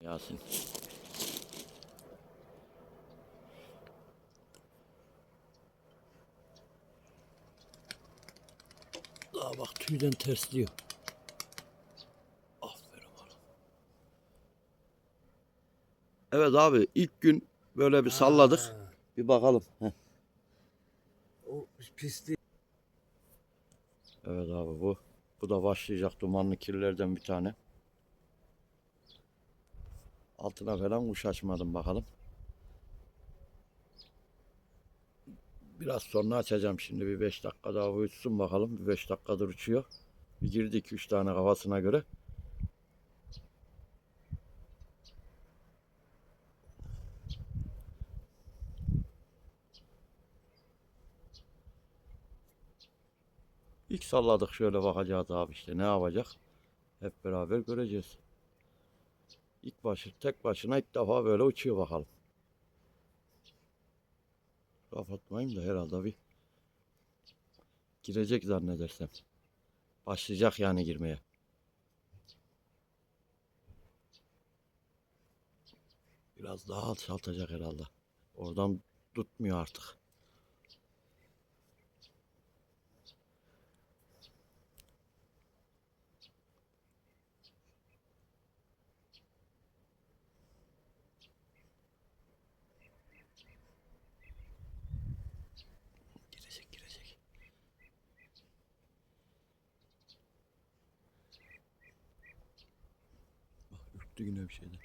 Yasin. Daha bak tüyden tersliyor. Aferin bana. Evet abi ilk gün böyle bir salladık. Ha, Bir bakalım. Heh. O pisliği. Evet abi bu. Bu da başlayacak dumanlı kirlerden bir tane. Altına falan kuş açmadım bakalım. Biraz sonra açacağım şimdi bir 5 dakika daha bu uçsun bakalım. Bir 5 dakikadır uçuyor. Bir girdi 2-3 tane kafasına göre. İlk salladık şöyle bakacağız abi işte ne yapacak. Hep beraber göreceğiz. İlk başı tek başına ilk defa böyle uçuyor bakalım. Kapatmayayım da herhalde bir girecek zannedersem. Başlayacak yani girmeye. Biraz daha alçaltacak herhalde. Oradan tutmuyor artık. Girecek girecek. Ürktü yine bir şeyden.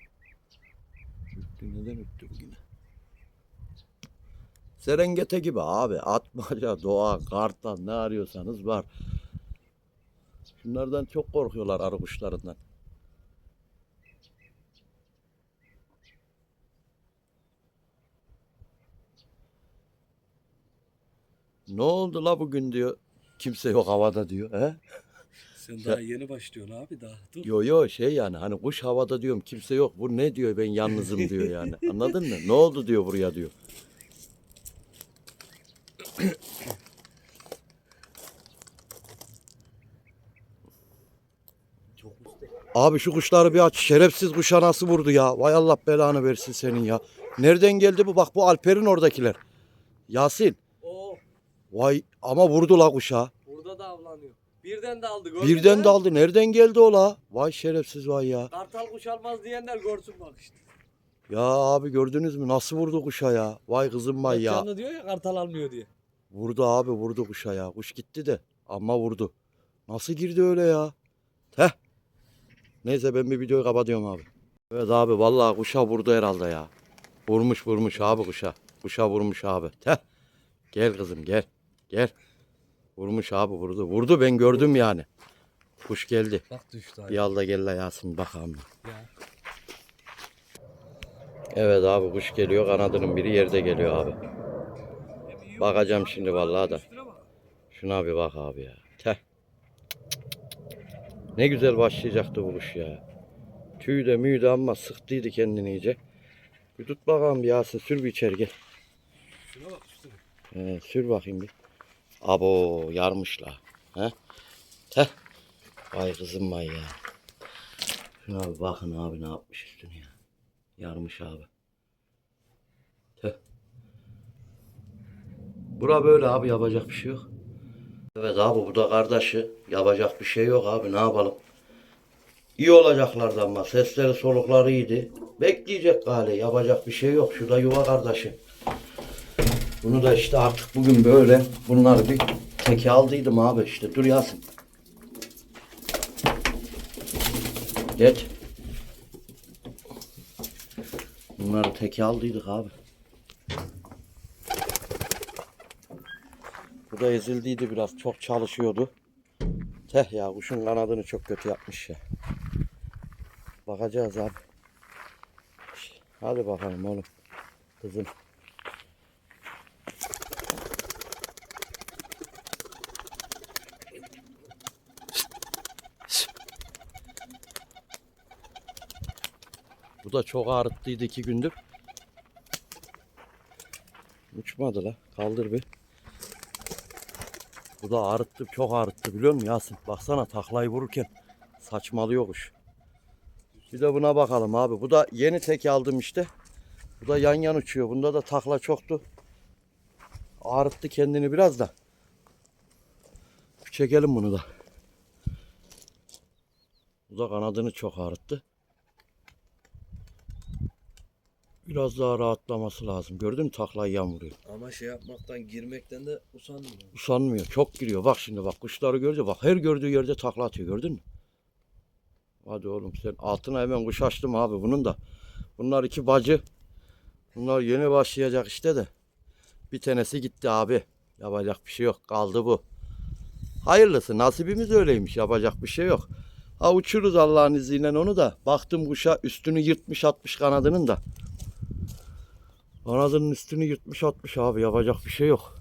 Ürktü neden bu yine? Serengete gibi abi. Atmaca, doğa, kartal ne arıyorsanız var. Şunlardan çok korkuyorlar arı kuşlarından. Ne oldu la bugün diyor. Kimse yok havada diyor. He? Sen daha yeni başlıyorsun abi daha. Dur. Yo yo şey yani hani kuş havada diyorum kimse yok. Bu ne diyor ben yalnızım diyor yani. Anladın mı? Ne oldu diyor buraya diyor. Abi şu kuşları bir aç. Şerefsiz kuşa nasıl vurdu ya? Vay Allah belanı versin senin ya. Nereden geldi bu? Bak bu Alper'in oradakiler. Yasin. Oo, Vay ama vurdu la kuşa. burada da avlanıyor. Birden de aldı gördün Birden mü? daldı. Nereden geldi o la? Vay şerefsiz vay ya. Kartal kuş almaz diyenler görsün bak işte. Ya abi gördünüz mü? Nasıl vurdu kuşa ya? Vay kızım vay ya. Canlı diyor ya kartal almıyor diye. Vurdu abi vurdu kuşa ya. Kuş gitti de ama vurdu. Nasıl girdi öyle ya? Heh. Neyse ben bir videoyu kapatıyorum abi. Evet abi vallahi kuşa vurdu herhalde ya. Vurmuş vurmuş abi kuşa. Kuşa vurmuş abi. Heh. Gel kızım gel. Gel. Vurmuş abi vurdu. Vurdu ben gördüm yani. Kuş geldi. Bak düştü Bir al da gel la Yasin bakalım. Ya. Evet abi kuş geliyor kanadının biri yerde geliyor abi. Bakacağım şimdi vallahi da. Şuna bir bak abi ya. Teh. Ne güzel başlayacaktı bu kuş ya. Tüy de müy de ama sıktıydı kendini iyice. Bir tut bakalım bir Yasin sür bir içeri gel. Şuna bak üstüne. Ee, sür bakayım bir. Abo yarmışla. He? Teh. Vay kızım vay ya. Şuna bir bakın abi ne yapmış üstüne ya. Yarmış abi. Teh. Bura böyle abi yapacak bir şey yok. Evet abi bu da kardeşi. Yapacak bir şey yok abi ne yapalım. İyi olacaklardı ama sesleri solukları iyiydi. Bekleyecek galiba yapacak bir şey yok. Şurada yuva kardeşi. Bunu da işte artık bugün böyle bunları bir teke aldıydım abi işte. Dur Yasin. Geç. Bunları teke aldıydık abi. Bu da ezildiydi biraz. Çok çalışıyordu. Teh ya kuşun kanadını çok kötü yapmış ya. Bakacağız abi. Hadi bakalım oğlum. Kızım. Bu da çok ağrıttıydı iki gündür. Uçmadı la. Kaldır bir. Bu da ağrıttı. Çok ağrıttı biliyor musun Yasin? Baksana taklayı vururken saçmalıyor kuş. Bir de buna bakalım abi. Bu da yeni tek aldım işte. Bu da yan yan uçuyor. Bunda da takla çoktu. Ağrıttı kendini biraz da. Çekelim bunu da. Bu da kanadını çok ağrıttı. Biraz daha rahatlaması lazım. Gördün mü taklayı yan vuruyor. Ama şey yapmaktan girmekten de usanmıyor. Usanmıyor. Çok giriyor. Bak şimdi bak kuşları görünce bak her gördüğü yerde takla atıyor. Gördün mü? Hadi oğlum sen altına hemen kuş açtım abi bunun da. Bunlar iki bacı. Bunlar yeni başlayacak işte de. Bir tanesi gitti abi. Yapacak bir şey yok. Kaldı bu. Hayırlısı. Nasibimiz öyleymiş. Yapacak bir şey yok. Ha uçuruz Allah'ın izniyle onu da. Baktım kuşa üstünü yırtmış atmış kanadının da. Kanadının üstünü yırtmış atmış abi. Yapacak bir şey yok.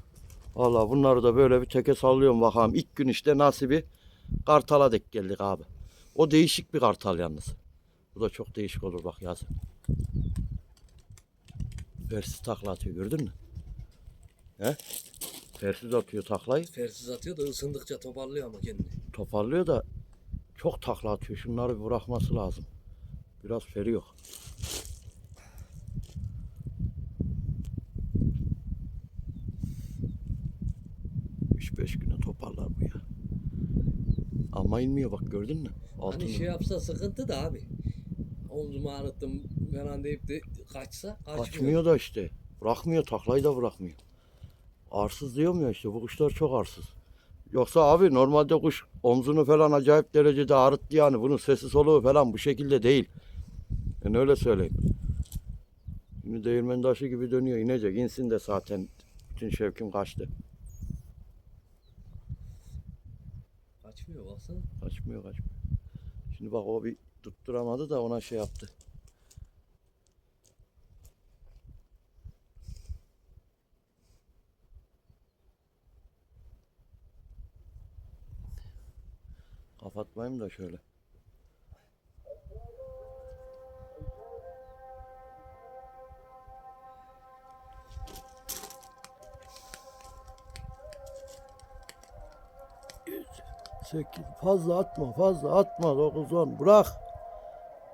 Valla bunları da böyle bir teke sallıyorum bakalım. İlk gün işte nasibi kartala dek geldik abi. O değişik bir kartal yalnız. Bu da çok değişik olur bak yazın. Persiz takla atıyor gördün mü? He? Persiz atıyor taklayı. Fersiz atıyor da ısındıkça toparlıyor ama kendini. Toparlıyor da çok takla atıyor. Şunları bir bırakması lazım. Biraz feri yok. Üç beş güne toparlar bu ya. Ama inmiyor bak gördün mü? Altını. Hani şey yapsa sıkıntı da abi. Omzumu ağrıttım falan deyip de kaçsa kaçmıyor. Kaçmıyor da işte. Bırakmıyor taklayı da bırakmıyor. Arsız diyorum ya işte bu kuşlar çok arsız. Yoksa abi normalde kuş omzunu falan acayip derecede ağrıttı yani. Bunun sesi soluğu falan bu şekilde değil. Ben öyle söyleyeyim. Şimdi değirmen taşı gibi dönüyor. inecek. insin de zaten bütün şevkim kaçtı. Kaçmıyor baksana. Kaçmıyor kaçmıyor. Şimdi bak o bir tutturamadı da ona şey yaptı. Kapatmayayım da şöyle. Sekiz. Fazla atma, fazla atma. Dokuz, on. Bırak.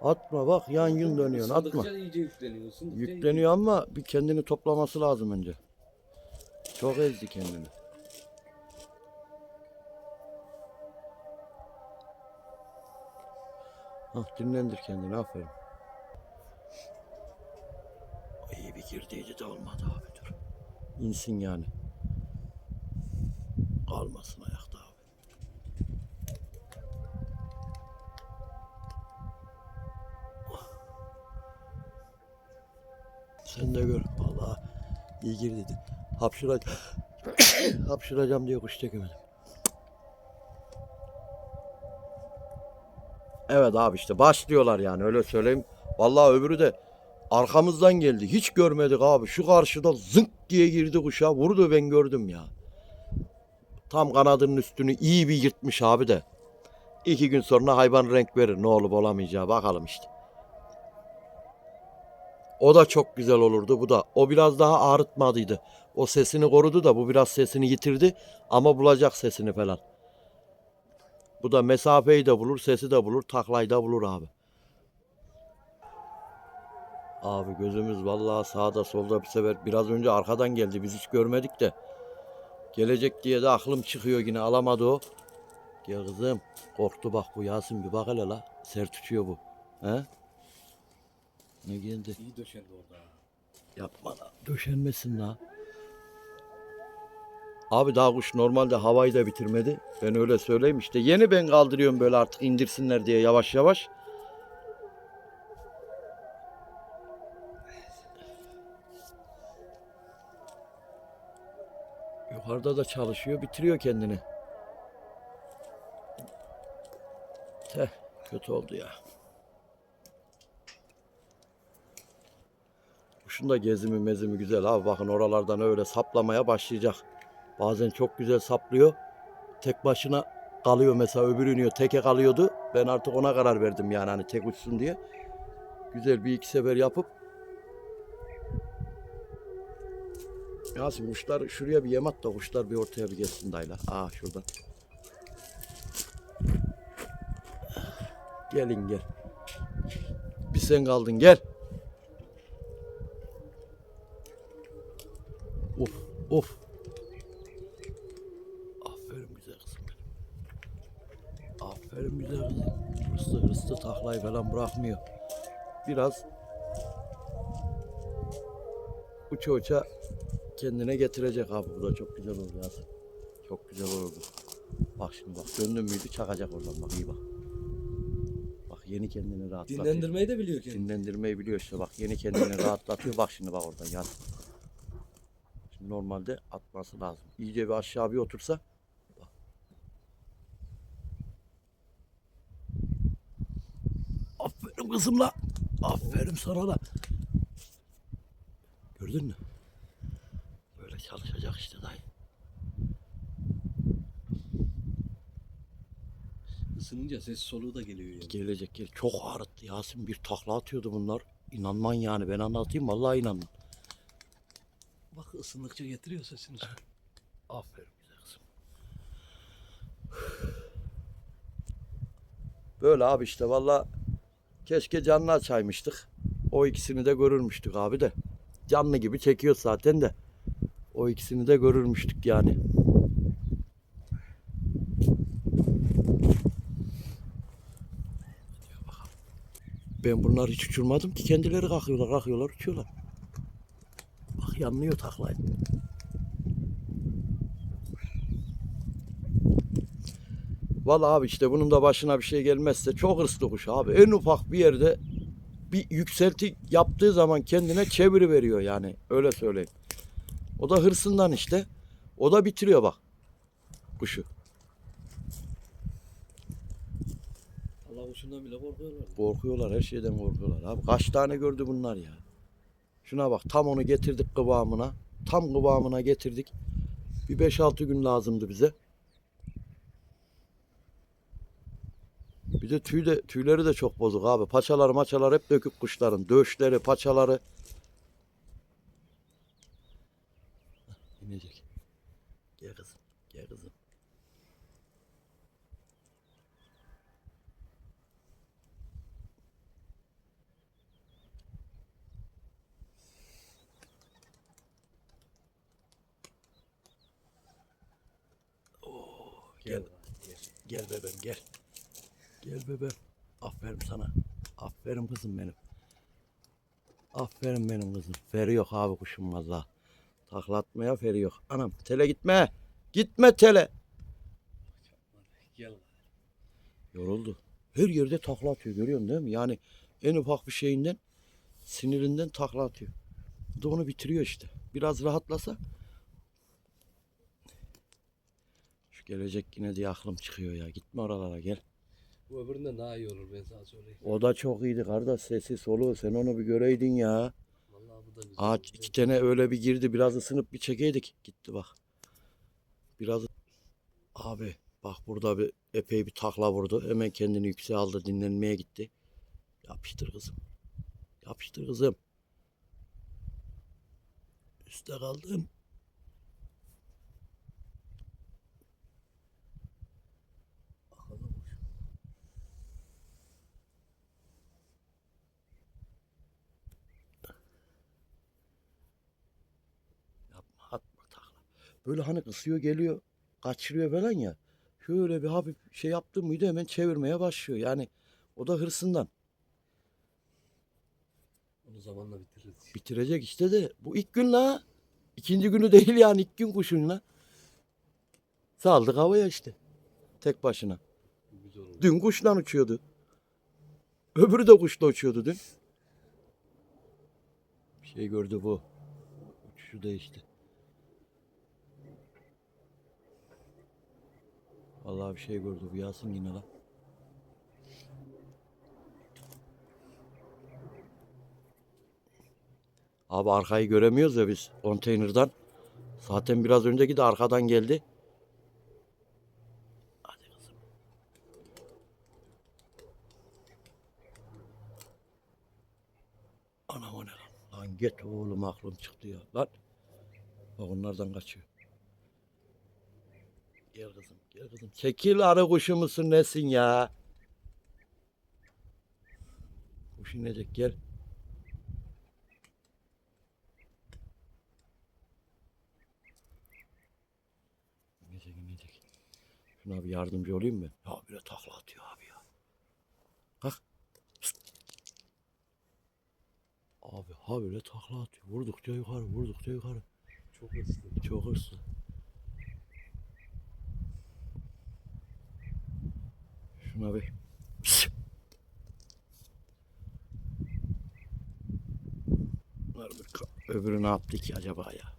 Atma bak yan yün dönüyorsun. Atma. İyice yükleniyor. ama bir kendini toplaması lazım önce. Çok ezdi kendini. Hah dinlendir kendini aferin. İyi bir girdiydi de olmadı abi dur. İnsin yani. Kalmasın ayakta Sen gör. Vallahi iyi gir dedi. Hapşıra... Hapşıracağım diye kuş çekemedim. Evet abi işte başlıyorlar yani öyle söyleyeyim. Vallahi öbürü de arkamızdan geldi. Hiç görmedik abi. Şu karşıda zınk diye girdi kuşa. Vurdu ben gördüm ya. Tam kanadının üstünü iyi bir yırtmış abi de. İki gün sonra hayvan renk verir. Ne olup olamayacağı bakalım işte. O da çok güzel olurdu bu da. O biraz daha ağrıtmadıydı. O sesini korudu da bu biraz sesini yitirdi. Ama bulacak sesini falan. Bu da mesafeyi de bulur, sesi de bulur, taklayı da bulur abi. Abi gözümüz vallahi sağda solda bir sefer biraz önce arkadan geldi. Biz hiç görmedik de. Gelecek diye de aklım çıkıyor yine alamadı o. Gel kızım. Korktu bak bu Yasin bir bak hele la. Sert uçuyor bu. He? Ne geldi? İyi döşendi orada. Yapma la. Döşenmesin la. Abi daha kuş normalde havayı da bitirmedi. Ben öyle söyleyeyim işte. Yeni ben kaldırıyorum böyle artık indirsinler diye yavaş yavaş. Yukarıda da çalışıyor. Bitiriyor kendini. Teh. Kötü oldu ya. Kuşun da gezimi mezimi güzel abi. Bakın oralardan öyle saplamaya başlayacak. Bazen çok güzel saplıyor. Tek başına kalıyor mesela öbürü iniyor. Teke kalıyordu. Ben artık ona karar verdim yani hani tek uçsun diye. Güzel bir iki sefer yapıp Yasin kuşlar şuraya bir yem at da kuşlar bir ortaya bir geçsin dayla. Aa şuradan. Gelin gel. sen kaldın gel. Of. Aferin güzel kızım benim. Aferin güzel kızım. Hırslı hırslı taklayı falan bırakmıyor. Biraz uça uça kendine getirecek abi. Bu da çok güzel oldu Yasin. Çok güzel oldu. Bak şimdi bak döndün müydü çakacak oradan bak iyi bak. Bak yeni kendini rahatlatıyor. Dinlendirmeyi de biliyor kendini. Dinlendirmeyi biliyor işte bak yeni kendini rahatlatıyor. Bak şimdi bak oradan yan. Şimdi normalde atması lazım. İyice bir aşağı bir otursa. Bak. Aferin kızım la. Aferin sana da. Gördün mü? Böyle çalışacak işte dayı. Isınınca ses soluğu da geliyor yani. Gelecek gel. Çok ağrıttı Yasin. Bir takla atıyordu bunlar. İnanman yani. Ben anlatayım vallahi inanmam. Bak ısındıkça getiriyor sesini. Aferin güzel kızım. Böyle abi işte valla keşke canlı açaymıştık. O ikisini de görürmüştük abi de. Canlı gibi çekiyor zaten de. O ikisini de görürmüştük yani. Ben bunları hiç uçurmadım ki kendileri kalkıyorlar kalkıyorlar uçuyorlar. Bak yanlıyor taklayı. Vallahi abi işte bunun da başına bir şey gelmezse çok hırslı kuş abi. En ufak bir yerde bir yükselti yaptığı zaman kendine çeviri veriyor yani. Öyle söyleyeyim. O da hırsından işte. O da bitiriyor bak kuşu. Allah kuşundan bile korkuyorlar. Korkuyorlar her şeyden korkuyorlar abi. Kaç tane gördü bunlar ya. Şuna bak tam onu getirdik kıvamına. Tam kıvamına getirdik. Bir 5-6 gün lazımdı bize. Bir de tüy de, tüyleri de çok bozuk abi. Paçaları maçalar hep dökük kuşların. Döşleri, paçaları. Hah, İnecek. Gel kızım. Gel kızım. Gel. Gel bebeğim gel. Gel bebeğim. Aferin sana. Aferin kızım benim. Aferin benim kızım. Feri yok abi kuşum valla. Taklatmaya feri yok. Anam tele gitme. Gitme tele. Gel. Yoruldu. Her yerde takla atıyor görüyorsun değil mi? Yani en ufak bir şeyinden sinirinden takla atıyor. Bu da onu bitiriyor işte. Biraz rahatlasa şu gelecek yine diye aklım çıkıyor ya. Gitme oralara gel. Bu öbüründen daha iyi olur ben sana söyleyeyim. O da çok iyiydi kardeş sesi soluğu. Sen onu bir göreydin ya. Vallahi bu da güzel. Ağaç iki tane öyle bir girdi. Biraz ısınıp bir çekeydik. Gitti bak. Biraz abi bak burada bir epey bir takla vurdu. Hemen kendini yükseğe aldı. Dinlenmeye gitti. Yapıştır kızım. Yapıştır kızım. Üste kaldım. Akıllı kuş. Yapma atma takla. Böyle hani kısıyor geliyor. Kaçırıyor falan ya. Şöyle bir hafif şey yaptı mıydı hemen çevirmeye başlıyor. Yani o da hırsından. Onu zamanla bitiririz. Bitirecek işte de bu ilk gün la. İkinci günü değil yani ilk gün kuşun la. Saldık havaya işte. Tek başına. Bu güzel olur. Dün kuşla uçuyordu. Öbürü de kuşla uçuyordu dün. Bir şey gördü bu. Uçuşu değişti. Vallahi bir şey gördü Yasin yine la. Abi arkayı göremiyoruz ya biz konteynerden. Zaten biraz önceki de arkadan geldi. Hadi kızım. Anam o ne lan? Lan git oğlum aklım çıktı ya. Lan. Bak onlardan kaçıyor. Gel kızım gel kızım. Çekil arı kuşu musun nesin ya? Kuş inecek gel. İnecek inecek. Şuna bir yardımcı olayım mı? Ya bile takla atıyor abi ya. Kalk. Abi ha böyle takla atıyor. Vurdukça yukarı vurdukça yukarı. Çok hırslı. Çok hırslı. Şuna bir. Öbürü ne yaptı ki acaba ya?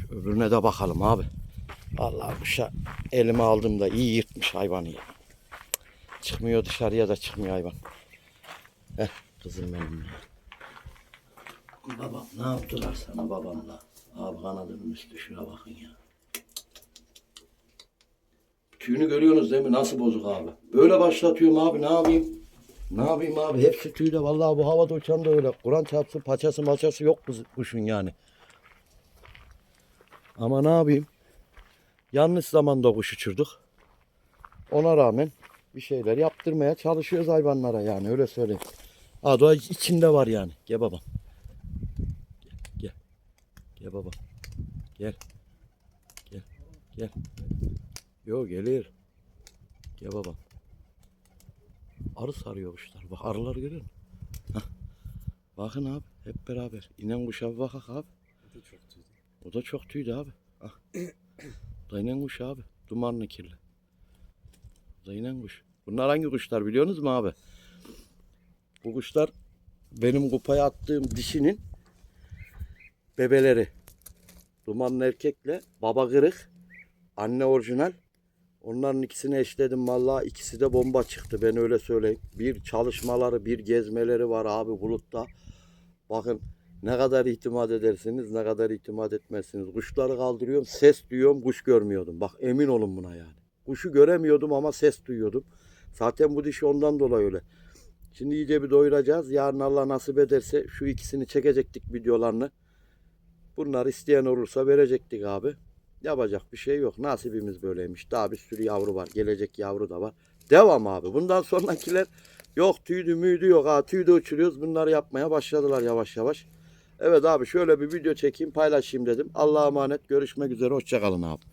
Şu öbürüne de bakalım abi. Vallahi kuşa elime aldığımda iyi yırtmış hayvanı ya. Çıkmıyor dışarıya da çıkmıyor hayvan. Heh kızım benim ya. Babam ne yaptılar sana babamla? Abi kanadının üstü şuna bakın ya. Tüyünü görüyorsunuz değil mi? Nasıl bozuk abi? Böyle başlatıyorum abi ne yapayım? Ne yapayım abi? Hepsi tüyde. Vallahi bu havada uçan da öyle. Kur'an çarpsın paçası maçası yok kuşun yani. Ama ne yapayım? Yanlış zamanda kuş uçurduk. Ona rağmen bir şeyler yaptırmaya çalışıyoruz hayvanlara yani öyle söyleyeyim. Adı içinde var yani. Gel babam. Gel. Gel baba. Gel. Gel. Gel. Yo gelir. Gel baba. Arı sarıyor kuşlar. Bak arıları görüyor musun? Hah. Bakın abi hep beraber. İnen kuşa bir bakak abi. Bu da çok tüydü. O da çok tüydü abi. Ah. Da inen kuş abi. Dumanlı kirli. Bu da inen kuş. Bunlar hangi kuşlar biliyorsunuz mu abi? Bu kuşlar benim kupaya attığım dişinin bebeleri. Dumanlı erkekle baba kırık. Anne orijinal. Onların ikisini eşledim vallahi ikisi de bomba çıktı ben öyle söyleyeyim. Bir çalışmaları bir gezmeleri var abi bulutta. Bakın ne kadar itimat edersiniz ne kadar itimat etmezsiniz. Kuşları kaldırıyorum ses duyuyorum kuş görmüyordum. Bak emin olun buna yani. Kuşu göremiyordum ama ses duyuyordum. Zaten bu dişi ondan dolayı öyle. Şimdi iyice bir doyuracağız. Yarın Allah nasip ederse şu ikisini çekecektik videolarını. Bunlar isteyen olursa verecektik abi. Yapacak bir şey yok. Nasibimiz böyleymiş. Daha bir sürü yavru var. Gelecek yavru da var. Devam abi. Bundan sonrakiler yok tüydü müydü yok. Ha tüydü uçuruyoruz. Bunları yapmaya başladılar yavaş yavaş. Evet abi şöyle bir video çekeyim paylaşayım dedim. Allah'a emanet. Görüşmek üzere. Hoşçakalın abi.